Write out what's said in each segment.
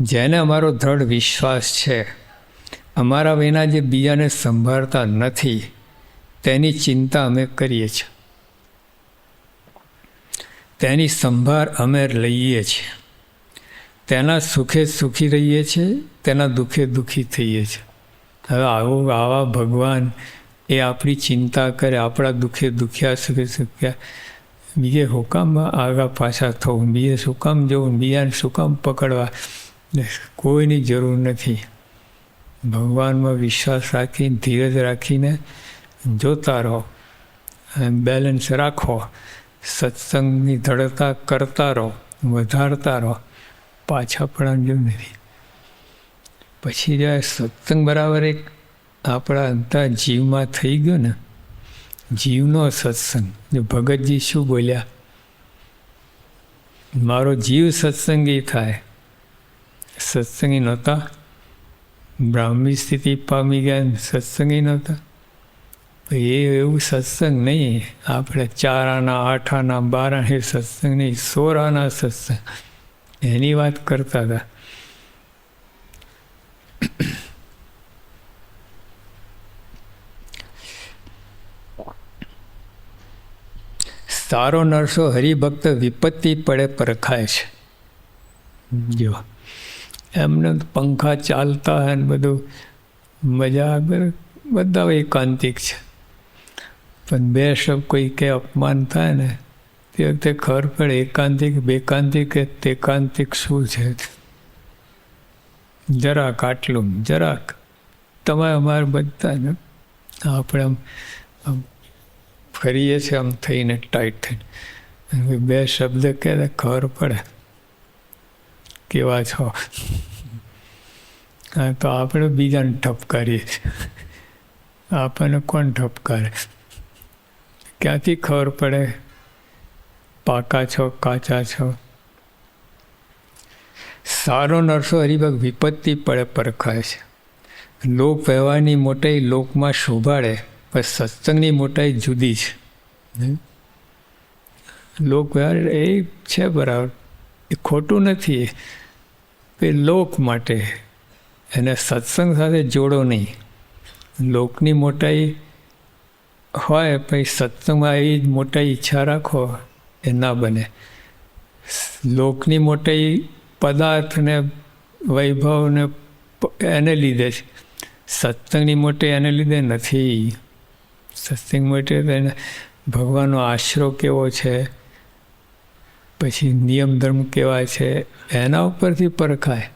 જેને અમારો દ્રઢ વિશ્વાસ છે, અમારા વિના જે બીજાને સંભાળતા નથી, તેની ચિંતા અમે કરીએ છીએ. તેની સંભાળ અમે લઈએ છીએ. તેના સુખે સુખી રહીએ છીએ, તેના દુઃખે દુઃખી થઈએ છીએ. હવે આવો, આવા ભગવાન એ આપણી ચિંતા કરે, આપણા દુઃખે દુખ્યા, સુખે સુખ્યા. બીજે હુકામમાં આગા પાછા થવું? બીજે શું કામ જવું? બીજાને શું પકડવા? કોઈની જરૂર નથી. ભગવાનમાં વિશ્વાસ રાખીને, ધીરજ રાખીને જોતા રહો બેલેન્સ રાખો. સત્સંગની ધડતા કરતા રહો, વધારતા રહો. પાછા પડવાની જેવું નથી. પછી જ્યારે સત્સંગ બરાબર એક આપણા અંતર જીવમાં થઈ ગયો ને, જીવનો સત્સંગ. જો ભગતજી શું બોલ્યા? મારો જીવ સત્સંગી થાય. સત્સંગી નહોતા બ્રાહ્મી સ્થિતિ પામી ગયા સત્સંગી નહોતા એ એવું સત્સંગ નહીં આપણે ચાર આના આઠ આના બાર એ સત્સંગ નહીં સોળ આના સત્સંગ એની વાત કરતા હતા સારો નરસો હરિભક્ત વિપત્તિ પડે પરખાય છે જો એમને પંખા ચાલતા હોય ને બધું. મજા આવે. બધા એકાંતિક છે. પણ બે શબ્દ કોઈ કે અપમાન થાય ને, તે વખતે ખબર પડે એકાંતિક, બેકાંતિક તેકાંતિક શું છે? જરાક આટલું, જરાક. તમે અમારે બધા આપણે આમ ફરીએ છીએ આમ થઈને ટાઈટ થઈને. બે શબ્દ કહે ખબર પડે. કેવા છો? તો આપણે બીજાને ઠપકારીએ આપણને કોણ ઠપકારે? ક્યાંથી ખબર પડે? પાકા છો, કાચા છો? સારો નરસો હરિભગ વિપત્તિ પડે પરખાય છે. લોક વ્યવહારની મોટાઈ લોકમાં શોભાડે પણ સત્સંગની મોટાઈ જુદી છે. લોક વ્યવહાર એ છે બરાબર. એ ખોટું નથી એ લોક માટે એને સત્સંગ સાથે જોડો નહીં. લોકની મોટાઈ હોય પછી સત્સંગમાં એવી જ મોટાઈ ઈચ્છા રાખો એ ના બને. લોકની મોટાઈ પદાર્થને વૈભવને એને લીધે છે. સત્સંગની મોટી એને લીધે નથી. સત્સંગ માટે એને ભગવાનનો આશરો કેવો છે? પછી નિયમ ધર્મ કેવા છે, એના ઉપરથી પરખાય.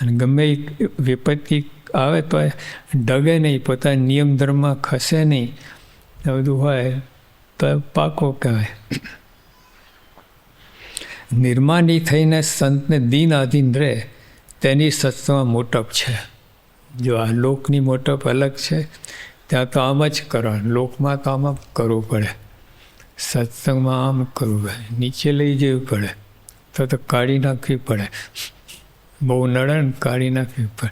અને ગમે વિપત્તિ આવે તો ડગે નહીં, પોતાના નિયમ ધર્મમાં ખસે નહીં. બધું હોય તો પાકો કહેવાય. નિર્માની થઈને સંતને દિન આધીન રહે, તેની સત્સમાં મોટપ છે. જો આ લોકની મોટપ અલગ છે, ત્યાં તો આમ જ કરવાનું, લોકમાં તો આમ કરવું પડે. સત્સંગમાં આમ કરવું પડે નીચે લઈ જવું પડે. તો તો કાઢી નાખવી પડે. બહુ નડે ને કાઢી નાખવી પડે.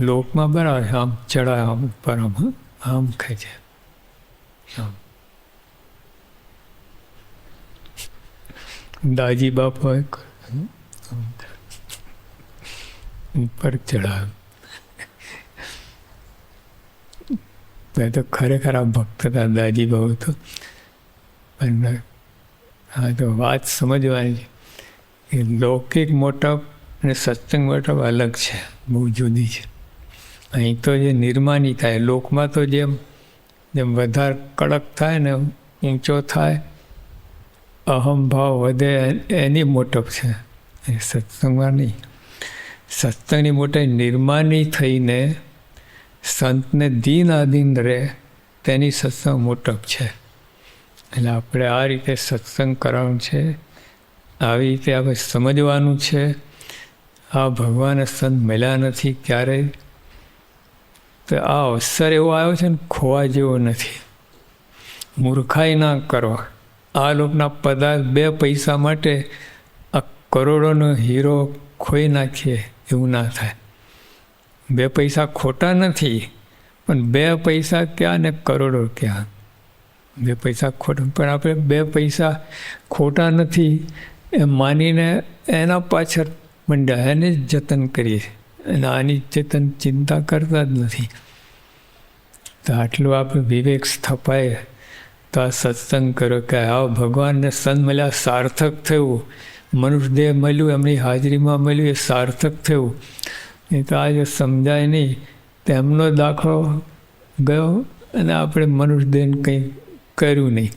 લોકમાં બરાબર આમ ચડાય, આમ ઉપર આમ આમ ખેંચે આમ. દાજી બાપ હોય ઉપર ચડાવ. મેં તો ખરેખર આ ભક્ત હતા દાજી બહુ તો. પણ હા તો વાત સમજવાની છે. કે લૌકિક મોટપ અને સત્સંગ મોટપ અલગ છે, બહુ જુદી છે. અહીં તો જે નિર્માની થાય, લોકમાં તો જેમ જેમ વધારે કડક થાય ને ઊંચો થાય, અહમ ભાવ વધે એની મોટપ છે. એ સત્સંગમાં નહીં. સત્સંગની મોટાઈ નિર્માની થઈને સંતને દિન આધીન રહે તેની સત્સંગ મોટપ છે. એટલે આપણે આ રીતે સત્સંગ કરવાનું છે. આવી રીતે આપણે સમજવાનું છે. આ ભગવાન સંત મળ્યા નથી ક્યારેય. તો આ અવસર એવો આવ્યો છે ને, ખોવા જેવો નથી. મૂર્ખાઈ ના કરો. આ લોકોના પદાર્થ બે પૈસા માટે આ કરોડોનો હીરો ખોઈ નાખીએ એવું ના થાય. બે પૈસા ખોટા નથી, પણ બે પૈસા ક્યાં ને કરોડો ક્યાં? બે પૈસા ખોટા, પણ આપણે બે પૈસા ખોટા નથી એમ માનીને એના પાછળ મંડ્યા, એને જ જતન કરીએ. અને આની જતન ચિંતા કરતા જ નથી. તો આટલું આપણે વિવેક સ્થપાય, તો આ સત્સંગ કરો કે આવો ભગવાનને સંત મળ્યા, સાર્થક થયું. મનુષ્ય દેહ મળ્યું, એમની હાજરીમાં મળ્યું, એ સાર્થક થયું. એ તો આજે સમજાય નહીં. તેમનો દાખલો ગયો અને આપણે મનુષ્ય દેન કંઈ કર્યું નહીં.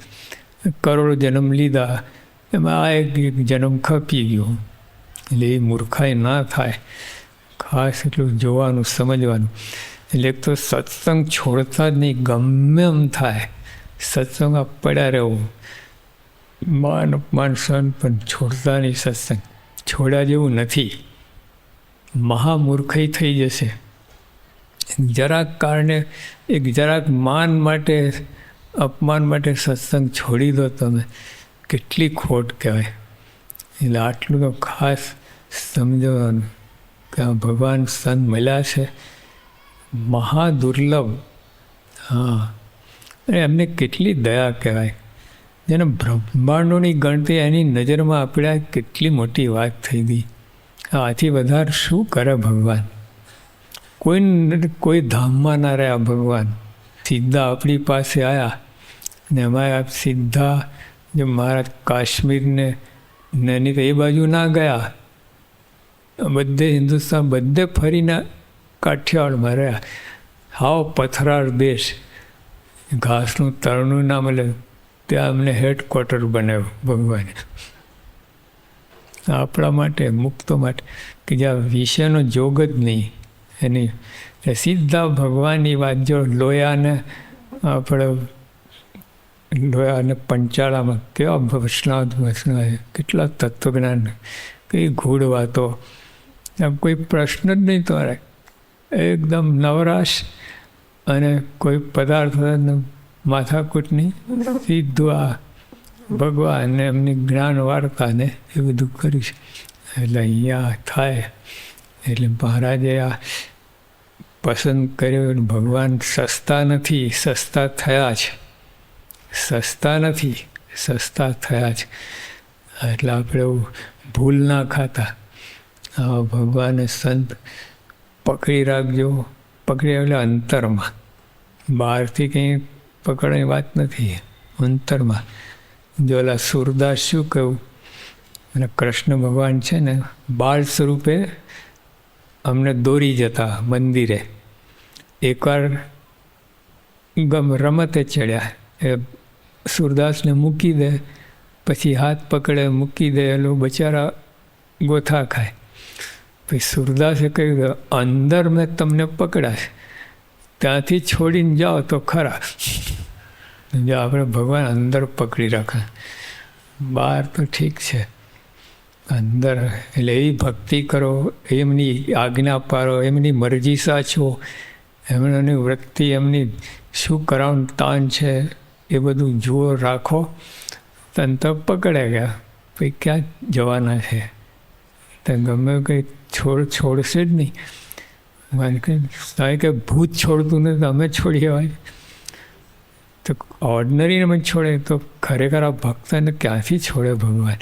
કરોડો જન્મ લીધા. એમાં આ એક જન્મ ખપી ગયો. એટલે એ મૂર્ખાઈ ના થાય. ખાસ એટલું જોવાનું, સમજવાનું. એટલે એક તો સત્સંગ છોડતા જ નહીં, ગમે એમ થાય. સત્સંગ પડ્યા રહેવું માન અપમાન સહન પણ છોડતા નહીં સત્સંગ. છોડ્યા જેવું નથી. મહામૂર્ખાઈ થઈ જશે. જરાક કારણે એક જરાક માન માટે, અપમાન માટે સત્સંગ છોડી દો તમે. કેટલી ખોટ કહેવાય. એટલે આટલું તો ખાસ સમજવાનું કે આ ભગવાન સંત મળ્યા છે. મહાદુર્લભ. હા. અને એમને કેટલી દયા કહેવાય. જેને બ્રહ્માંડોની ગણતી એની નજરમાં આપણે કેટલી મોટી વાત થઈ ગઈ. આથી વધારે શું કરે ભગવાન? કોઈ કોઈ ધામમાં ના રહ્યા ભગવાન. સીધા આપણી પાસે આવ્યા ને અમારે સીધા જો મારા કાશ્મીરને નહીં તો એ બાજુ ના ગયા. બધે હિન્દુસ્તાન બધે ફરીને કાઠિયાવાડમાં રહ્યા. હાવ પથરાળ દેશ. ઘાસનું તરણું ના મળે. ત્યાં અમને હેડક્વાર્ટર બનાવ્યું ભગવાને. આપણા માટે, મુક્તો માટે, કે જ્યાં વિષયનો જોગ જ નહીં. એની સીધા ભગવાનની વાત, જો લોયાને આપણે, લોયાને પંચાળામાં કેવા વૈષ્ણવ વૈષ્ણવ કેટલા તત્વજ્ઞાન, કઈ ગૂઢ વાતો. આમ કોઈ પ્રશ્ન જ નહીં તમારે. એકદમ નવરાશ અને કોઈ પદાર્થ માથાકૂટ નહીં સીધું આ ભગવાન એમની જ્ઞાન વાર્તાને એ બધું કર્યું છે. એટલે અહીંયા થાય. એટલે મહારાજે આ પસંદ કર્યો ભગવાન સસ્તા નથી, સસ્તા થયા છે. સસ્તા નથી, સસ્તા થયા છે. એટલે આપણે એવું ભૂલ ના ખાતા. આ ભગવાને સંત પકડી રાખજો. પકડી એટલે અંતરમાં. બહારથી કંઈ પકડવાની વાત નથી. અંતરમાં. જો ઓલા સુરદાસ શું કહ્યું અને કૃષ્ણ ભગવાન છે ને, બાળ સ્વરૂપે અમને દોરી જતા મંદિરે. એકવાર ગમ રમતે ચડ્યા. એ સુરદાસને મૂકી દે, પછી હાથ પકડે, મૂકી દે, એલો બચારા ગોથા ખાય. પછી સુરદાસે કહ્યું અંદર મેં તમને પકડાશ ત્યાંથી છોડીને જાઓ તો ખરા. જો આપણે ભગવાન અંદર પકડી રાખે. બહાર તો ઠીક છે. અંદર એટલે એ ભક્તિ કરો, એમની આજ્ઞા પાડો એમની મરજી સાચવો, એમની વૃત્તિ, એમની શું કરાવવાનું તાન છે, એ બધું જુઓ, રાખો. તન તો પકડે ગયા. પછી ક્યાં જવાના છે? તો ગમે કંઈ છોડ છોડશે જ નહીં. કારણ કે ભૂત છોડતું નથી, તો અમે છોડીએ હોય તો ઓર્ડનરીને મને છોડે, તો ખરેખર આ ભક્તને ક્યાંથી છોડે ભગવાન?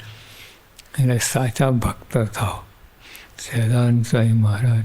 એટલે સાચા ભક્ત થાઓ. સહેદાન સાંઈ મહારાજ